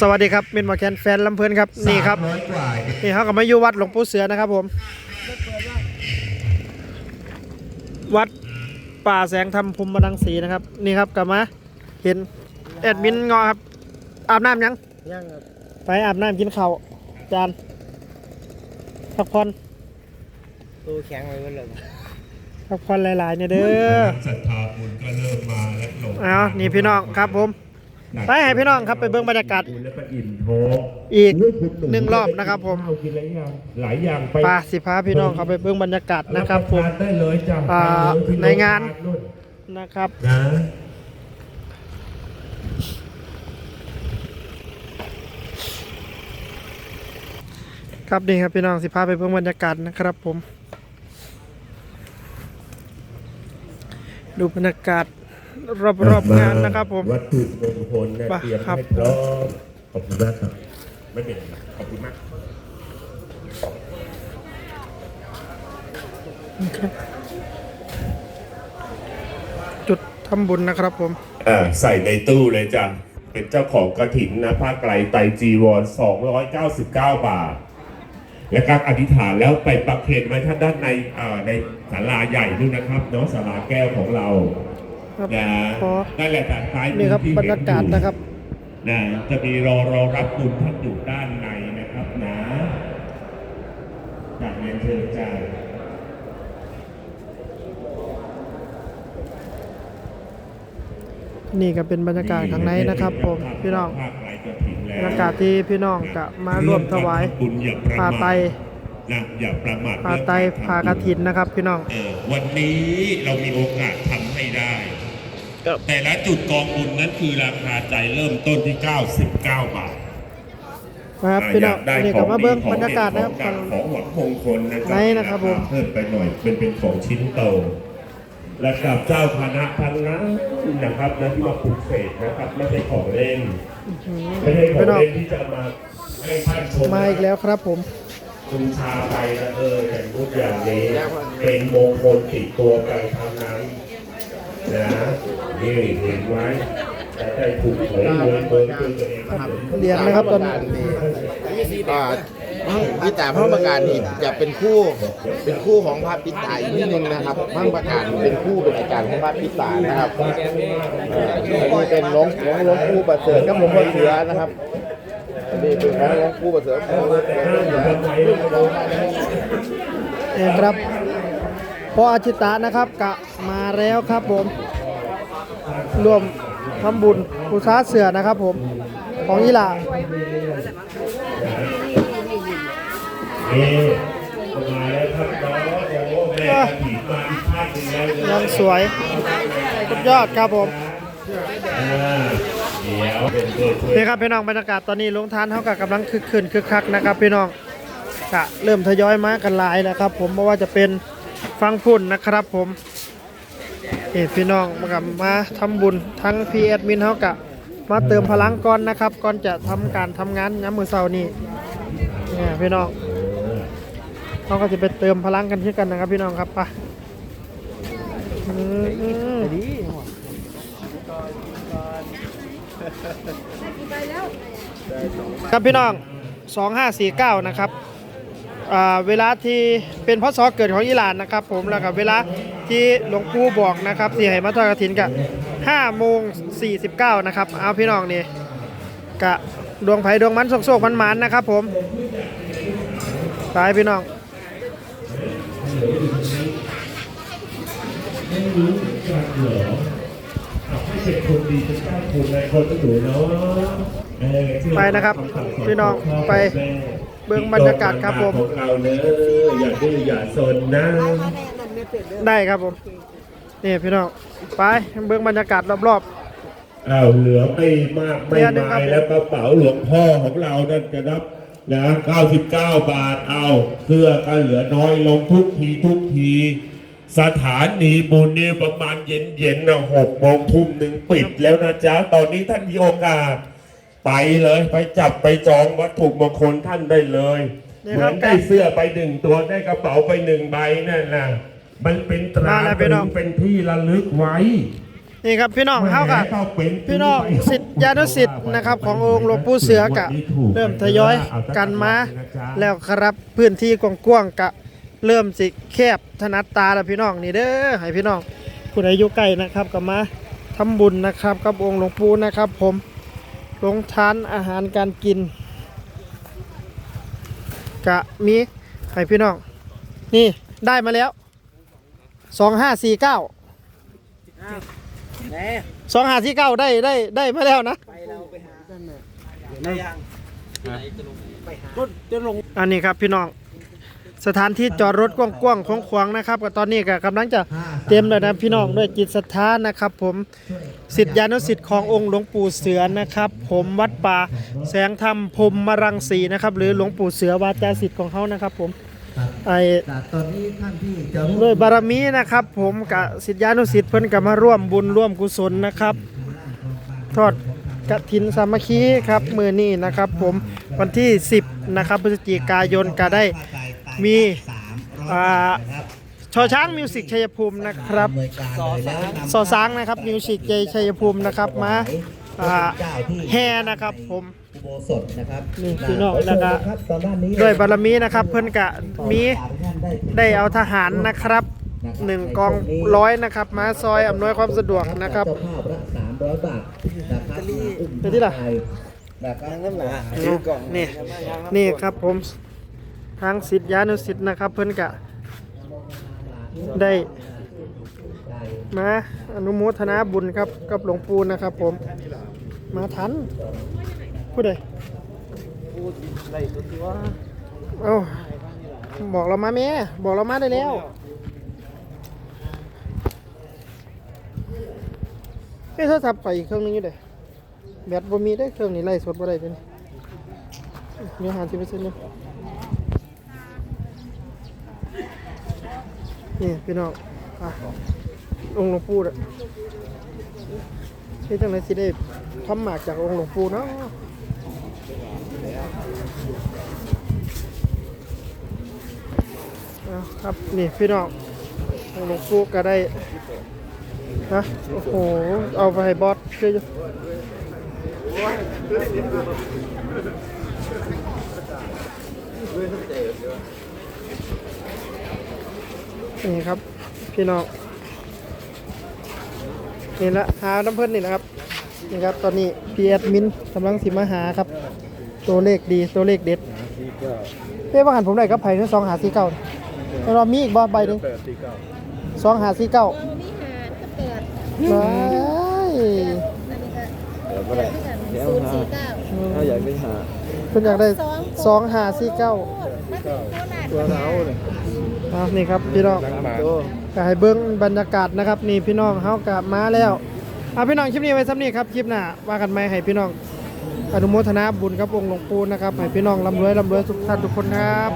สวัสดีครับเมนมาแคนแฟนลำเพลินครับนี่ครับร้อยกว่านี่เขาก็มาอยู่วัดหลวงปู่เสือนะครับผม วัดป่าแสงธรรมภูมิบันดังสีนะครับ นี่ครับกลับมาเห็นแอดมินงอครับ อาบน้ำยังยังครับไปอาบน้ำกินข้าวจานพักผ่อนตู้แข็งไว้ก็เลยพักผ่อนหลายๆเนี่ยเด้อศรัทธาบุญก็เริ่มมาแล้วหลงเอานี่พี่น้องครับผม ไปให้พี่น้องครับไปเบิ่งบรรยากาศบุญแล้วก็อิ่มท้องอีกหนึ่งรอบนะครับผมข้าวกินหลายอย่างหลายอย่างไปป่าสิพาพี่น้องเขาไปเบิ่งบรรยากาศนะครับผมทานได้เลยจ้ะอ่าไปเลยที่ในงานโรงพยบลนะครับนะครับนี่ครับพี่น้องสิพาไปเบิ่งบรรยากาศนะครับผม ดูบรรยากาศ รอบๆงานนะครับผมวัตถุมงคลเนี่ยไปเตรียมครับให้พร้อมขอบคุณมากครับ ไม่เป็นไรขอบคุณมากจุดทำบุญนะครับผมอ่าใส่ในตู้เลยจ้ะเป็นเจ้าของกระถินนะผ้าไกลไตรจีวร 299 บาท และการอธิษฐานแล้วไปประเคนไว้ท่านด้านในอ่าในศาลาใหญ่ด้วยนะครับเนาะศาลาแก้วของเรา ครับนะขอนั่นแหละทางซ้ายมือนี่ครับที่บรรยากาศนะครับนะจะมีรอรอรับบุญท่านอยู่ด้านในนะครับนะจากเรียนเชิญจ้านี่ก็เป็นบรรยากาศข้างในนะครับ ผมพี่น้องภาคไกลจะถึงบแล้รรวยากาศที่พี่น้องกะมาร่วมถวายบุญอย่าประผ้ามาไตรทนะอย่าประมาทผ้าไตรผ้ากฐินนะครับ พี่น้องเออวันนี้เรามีโอกาสทำให้ได้ แต่ละจุดกองบุญนั้นคือราคาใจเริ่มต้นที่ 99 บาทนะครับพี่น้องยากได้นี่ขก็องมาดีเบิ้งของบรรยากาศเด็ดนะครับของดังของหวังมงคลนะครัไหนนะครับผมาเพิ่มไปหน่อยเป็นเป็นของชิ้นโตระดับเจ้าคณะทั้งนั้นนะครับนะที่มาปลุกเสกนะครับ ไม่ใช่ของเล่นไม่ใช่ของพี่น้องเล่นที่จะมาให้ท่านชมมาอีกแล้วครับผมคุณชาไปนะเอออย่างพูดอย่างนี้เป็นมงคลติดตัวไปทางนั้นนะ นี่เห็นไว้แต่ได้ถูกหวยรวยเบิร์ตัวเองเหรียญนะครับตอนนี้อ่าพิตาพระประการนี่จะเป็นคู่เป็นคู่ของพระพิตาอีกนิดนึงนะครับพระประการเป็นคู่เป็นอาจารย์ของพระพิตานะครับอันนี้เป็นหลวงหลวงหลวงปู่ประเสริฐกับหลวงพ่อเสือนะครับนนี้เป็นของหลวงปู่ประเสริฐนี่ครับพ่ออาชิตะนะครับกะมาแล้วครับผม รวมทำบุญปูซาเสือนะครับผมของยี่หล่านี่มาแล้วครับน้องโอ้แม่กระถิ่นมาอีกท่านหนึงแล้วเลยยังสวยสุดยอดครับผมอ่าเดี๋ยวเป็นตัวช่วยนี่ครับพี่น้องบรรยากาศตอนนี้ลงทานเท่ากับกำลังคึกคืนคึกคักนะครับ พี่น้องกะเริ่มทยอยมากันหลายแล้วครับ ผมไม่ว่าจะเป็นฟังพุ่นนะครับผม เอพี่น้องมากับมาทำบุญทั้งพีแอดมินเท่ากับมาเติมพลังก่อนนะครับ ก่อนจะทำการทำงานย้ำมือเสานี้เนี่ยพี่น้องเขาก็จะไปเติมพลังกันเช่นกันนะครับ พี่น้องครับไปอืมครับพี่น้อง 2549 นะครับเวลาที่เป็นพศเกิดของอิหร่านนะครับ ผมแล้วกับเวลา ที่หลวงปู่บอกนะครับที่ให้มาทอดกฐินกับ5โมง49นะครับ เอาพี่น้องนี่กะดวงไผ่ดวงมันโศกๆมันๆนะครับ ผมตายพี่น้องไม่รู้จักเหรอให้เป็นคนดีเป็นเจ้าคุณในคนก็ดูเนาะไปนะครับ พี่น้องไปเบิ่งบรรยากาศครับผมของเราเนอะอย่าดื้ออย่าซนนะ ได้ครับผมนี่พี่น้องไปเบื้องบรรยากาศรอบอ้าวเหลือไม่มากไม่เดี๋ยวนะครับมายแล้วกระเป๋าหลวงพ่อของเรานั่นกระนับนะ99 บาทเอาเสื้อก็เหลือน้อยลงทุกทีทุกที สถานีบุญนี่ประมาณเย็นๆนะหกโมงทุ่มหนึ่งปิดแล้วนะจ๊ะ ตอนนี้ท่านมีโอกาส ไปเลยไปจับไปจองวัตถุมงคลท่านได้เลยนี่เหครัมืบอนได้เสื้อไปหนึ่งตัวได้กระเป๋าไปหนึ่งใบนั่นนะ มันเป็นตรามาแล้วพี่น้องเป็นที่ระลึกไว้นี่ครับพี่น้องเฮากับพี่น้องสิทธิยานุสิทธิ์นะครับ ขององค์หลวงปู่เสือกะเริ่มทยอยกันมาแล้วครับพื้นที่กว้างๆกะเริ่มสิแคบถนัดตาแล้วพี่น้องนี่เด้อให้พี่น้องผู้ใดอยู่ใกล้นะครับก็มาทำบุญนะครับกับองค์หลวงปู่นะครับ ผมลงทานอาหารการกิน กะมีให้พี่น้อง นี่ได้มาแล้ว สองห้าสี่เก้าแน่สองห้าสี่เก้าได้ได้ได้มาแล้วนะ ไปเราไปหาได้ยังรถจะลงอันนี้ครับพี่น้องสถานที่จอดรถกว้างๆขวางๆนะครับก็ตอนนี้ก็กำลังจะเตรียมแล้วนะพี่น้องด้วยจิตศรัทธานะครับ ผมสิทธิานุสิทธิ์ขององค์หลวงปู่เสือนะครับ ผมวัดป่าแสงธรรมพรมมรังสีนะครับ หรือหลวงปู่เสือวาจาสิทธิ์ของเขานะครับ ผม ไอตอนนี้ท่านที่จะร่วมด้วยบารมีนะครับ ผมกับสิทธิานุสิทธิ์เพิ่นก็มาร่วมบุญร่วมกุศลนะครับ ทอดกฐินสามัคคีครับมือนี้นะครับ ผมวันที่ 10นะครับพฤศจิกายนก็ได้มีสามร้อยอ่านะครับชอช้างมิวสิกชัยภูมินะครับหน่วยการเลยแล้วนำซอช้างนะครับมิวสิกใจชัยภูมินะครับมาอ่าเจ้าที่แห่นะครับผม อุโบสถนะครับนี่พี่น้องแล้วก็ครับตอนด้านนี้ด้วยบารมีนะครับ เพิ่นกะมีได้เอาทหารนะครับหนึ่งกองร้อยนะครับ มาซอยอำนวยความสะดวกนะครับเจ้าภาพละสามร้อยบาทนะครับอุ้มไปที่ไหนนะครับน้ำหนาถือกล่องนี่นี่ครับผมทางสิทธิานุสิทธิ์นะครับ เพิ่นกะได้มาอนุโมทนาบุญครับกับหลวงปู่นะครับผมมาทัน ผู้ใดได้ตัวที่ว่าเอาบอกเรามาแม่ บอกเรามาได้แล้ว เอ้ยโทรศัพท์ไปอีกเครื่องนึงอยู่เด้แบตบ่มีได้เครื่องนี้ไล่สดบ่ได้เป็นมีหาสิบเปอร์เซ็นต์อยู่นี่พี่น้องอะองค์หลวงปู่อะที่จังไรสิได้ทำหมากจากองค์หลวงปู่เนาะ เอา ครับนี่พี่น้องหลวงปู่ก็ได้นะโอ้โห เอาไปให้บอสเยอะๆนี่ครับ พี่น้องนี่ละหาน้ำเพิ่นนี่นะครับนี่ครับ ตอนนี้พีแอดมินกำลังสิมาหาครับ ตัวเลขดีตัวเลขเด็ดเป้ว่าหันผมได้กับไผ่เนี่ยสองหาสี่เก้า เรามีอีกบ่ใบหนึ่งสองหาสี่เก้าเออมีหาก็แปดไปอันนี้ก็ศูนย์สี่เก้าถ้าอยากไปหาเพิ่นอยากได้สองหาสี่เก้าตัวหนาวเลยอ่านี่ครับพี่น้องตัวก็ให้เบิ้งบรรยากาศนะครับ นี่พี่น้องเฮากลับมาแล้วอ่าพี่น้องคลิปนี้ไว้ซ้ำนี้ครับคลิปหน้าว่ากันไหมให้พี่น้องอนุโมทนาบุญกับองค์หลวงปู่นะครับให้พี่น้องร่ำรวยร่ำรวยทุกท่านทุกคนครับ